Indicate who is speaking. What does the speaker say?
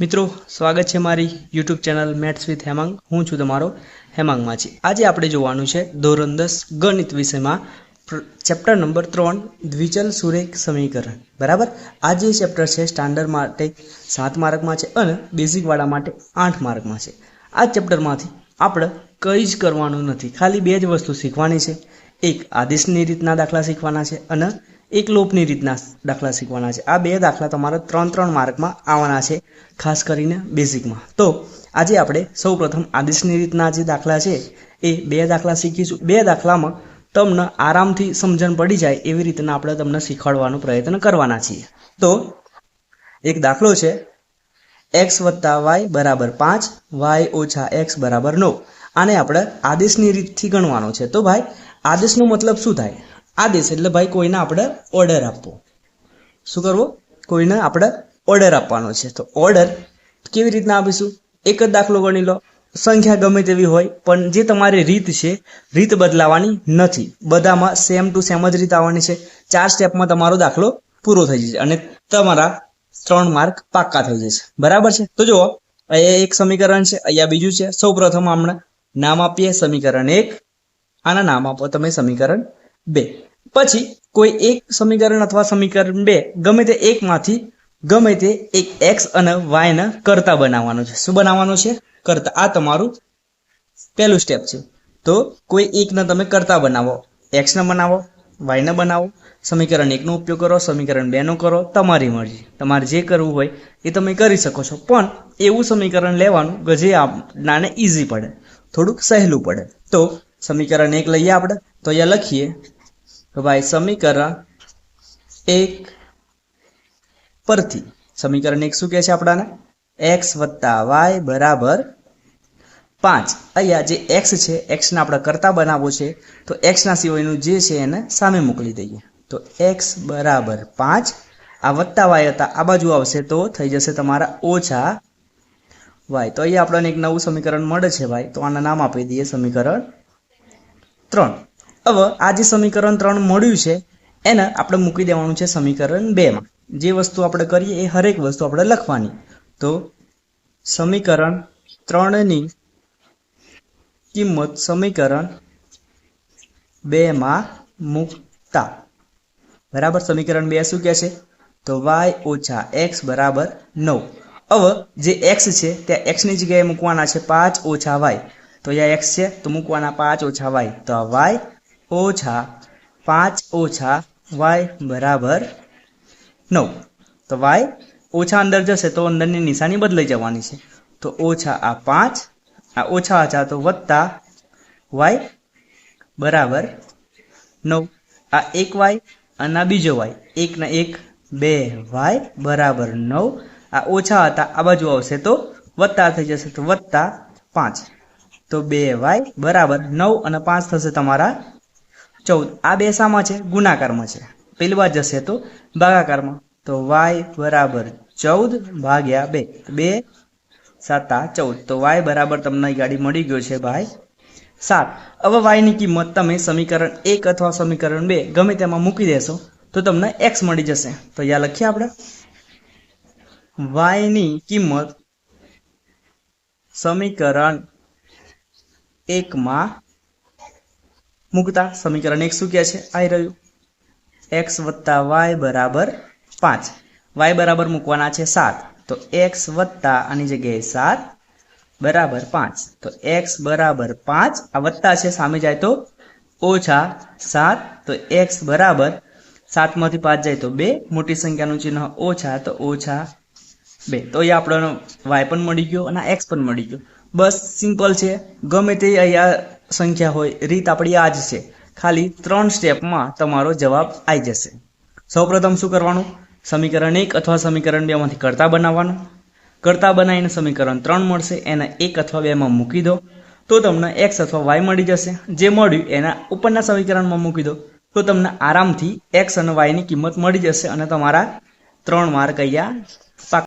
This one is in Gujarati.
Speaker 1: મિત્રો, સ્વાગત છે મારી YouTube channel maths with Hemang. હું છું તમારો હેમાંગ માછી. આજે આપણે જોવાનું છે ધોરણ દસ ગણિત વિષયમાં ચેપ્ટર નંબર ત્રણ, દ્વિચલ સુરેખ સમીકરણ. બરાબર? આ જે ચેપ્ટર છે સ્ટાન્ડર્ડ માટે સાત માર્કમાં છે અને બેઝિકવાળા માટે આઠ માર્કમાં છે. આ ચેપ્ટરમાંથી આપણે કંઈ જ કરવાનું નથી. ખાલી બે જ વસ્તુ શીખવાની છે. એક આદેશની રીતના દાખલા શીખવાના છે અને એક લોપની રીતના દાખલા શીખવાના છે. આ બે દાખલા તમારા ત્રણ ત્રણ માર્કમાં આવવાના છે, ખાસ કરીને બેઝિકમાં. તો આજે આપણે સૌ પ્રથમ આદેશની રીતના જે દાખલા છે, એ બે દાખલા શીખીશું. બે દાખલામાં તમને આરામથી સમજણ પડી જાય એવી રીતના આપણે તમને શીખવાડવાનો પ્રયત્ન કરવાના છીએ. તો એક દાખલો છે, એક્સ વત્તા વાય બરાબર પાંચ, વાય ઓછા એક્સ બરાબર નવ. આને આપણે આદેશની રીતથી ગણવાનો છે. તો ભાઈ, આદેશનો મતલબ શું થાય? આદેશ એટલે ભાઈ કોઈને આપણે ઓર્ડર આપવો. શું કરવો? કોઈને આપણે ઓર્ડર આપવાનો છે. તો ઓર્ડર કેવી રીતના આપીશું? એક જ દાખલો ગણી લો. સંખ્યા ગમે તેવી હોય, પણ જે તમારી રીત છે, રીત બદલાવાની નથી. બધામાં સેમ ટુ સેમ જ રીત આવવાની છે. ચાર સ્ટેપમાં તમારો દાખલો પૂરો થઈ જશે અને તમારા ત્રણ માર્ક પાક્કા થઈ જશે. બરાબર છે? તો જુઓ, અહીંયા એક સમીકરણ છે, અહીંયા બીજું છે. સૌ પ્રથમ હમણાં નામ આપીએ, સમીકરણ એક. આના નામ આપો તમે સમીકરણ બે. પછી કોઈ એક સમીકરણ અથવા સમીકરણ બે ગમે તે એકમાંથી ગમે તે એક એક્સ અને વાયના કરતા બનાવવાનું છે. શું બનાવવાનું છે? કરતા. આ તમારું પહેલું સ્ટેપ છે. તો કોઈ એકને તમે કરતા બનાવો. એક્સને બનાવો વાયને બનાવો. સમીકરણ એકનો ઉપયોગ કરો, સમીકરણ બેનો કરો. તમારી મરજી. તમારે જે કરવું હોય એ તમે કરી શકો છો. પણ એવું સમીકરણ લેવાનું કે જે આપનાને ઇઝી પડે. થોડુંક સહેલું પડે. તો સમીકરણ એક લઈએ આપણે. તો અહીંયા લખીએ. ભાઈ સમીકરણ એક પરથી. સમીકરણ એક શું કહે છે આપણાને? એક્સ વત્તા વાય બરાબર પાંચ. અહીંયા જે એક્સ છે એક્સને આપણે કરતા બનાવવો છે, તો એક્સના સિવાયનું જે છે એને સામે મોકલી દઈએ. તો એક્સ બરાબર પાંચ. આ વત્તા વાય હતા, આ બાજુ આવશે તો થઈ જશે તમારા ઓછા વાય તો અહીંયા આપણને એક નવું સમીકરણ મળે છે ભાઈ, તો આના નામ આપી દઈએ સમીકરણ ત્રણ. હવે આ જે સમીકરણ ત્રણ મળ્યું છે, એને આપણે મૂકી દેવાનું છે સમીકરણ બેમાં જે વસ્તુ આપણે કરીએ એ હરેક વસ્તુ આપણે લખવાની. તો સમીકરણ ત્રણની કિંમત સમીકરણ બેમાં મૂકતા. બરાબર? સમીકરણ બે શું કહે છે? તો વાય ઓછા એક્સ બરાબર નવ. હવે જે એક્સ છે, ત્યાં એક્સની જગ્યાએ મૂકવાના છે પાંચ ઓછા વાય તો અહીંયા એક્સ છે, તો મૂકવાના પાંચ ઓછા વાય તો વાય ઓછા પાંચ ઓછા વાય બરાબર નવ. તો વાય ઓછા અંદર જશે તો અંદરની નિશાની બદલાઈ જવાની છે. તો ઓછા આ પાંચ, આ ઓછા ઓછા તો વત્તા વાય બરાબર નવ. આ એક વાય અને આ બીજો વાય. એક ના એક, બે વાય બરાબર નવ. આ ઓછા હતા, આ બાજુ આવશે તો વત્તા થઈ જશે તો વત્તા પાંચ. તો બે વાય બરાબર નવ અને પાંચ થશે તમારા ચૌદ. આ બે શામાં છે? ગુણાકારમાં છે. બાદ જશે તો ભાગાકારમાં. તો વાય બરાબર ચૌદ ભાગ્યા બે. બે સાતા ચૌદ. તો વાય બરાબર તમને ગાડી મળી ગયો છે ભાઈ સાત. હવે વાયની કિંમત તમે સમીકરણ એક અથવા સમીકરણ બે ગમે તેમાં મૂકી દેશો તો તમને એક્સ મળી જશે. તો યા લખીએ આપણે? વાયની કિંમત સમીકરણ એકમાં મૂકતા, સમીકરણ એક શું કહે છે? આવી રહ્યું. એક્સ વત્તા વાય બરાબર પાંચ. વાય બરાબર મૂકવાના છે સાત. તો એક્સ વત્તા આની જગ્યાએ સાત બરાબર પાંચ. તો એક્સ બરાબર પાંચ, આ વત્તા છે, સામે જાય તો ઓછા સાત. તો એક્સ બરાબર સાતમાંથી પાંચ જાય તો બે. મોટી સંખ્યાનું ચિહ્ન ઓછા તો ઓછા બે. તો અહીંયા આપણો વાય પણ મળી ગયો અને એક્સ પણ મળી ગયો. બસ સિમ્પલ છે. ગમે તે અહીંયા સંખ્યા હોય, રીત આપણી આ જ છે. ખાલી ત્રણ સ્ટેપમાં તમારો જવાબ આવી જશે. સૌપ્રથમ શું કરવાનું? સમીકરણ એક અથવા સમીકરણ બેમાંથી કરતા બનાવવાનું. કરતા બનાવીને સમીકરણ ત્રણ મળશે, એને એક અથવા બેમાં મૂકી દો. તો તમને એક્સ અથવા વાય મળી જશે. જે મળ્યું, એના ઉપરના સમીકરણમાં મૂકી દો. તો તમને આરામથી એક્સ અને વાયની કિંમત મળી જશે અને તમારા ત્રણ માર્ક અહીંયા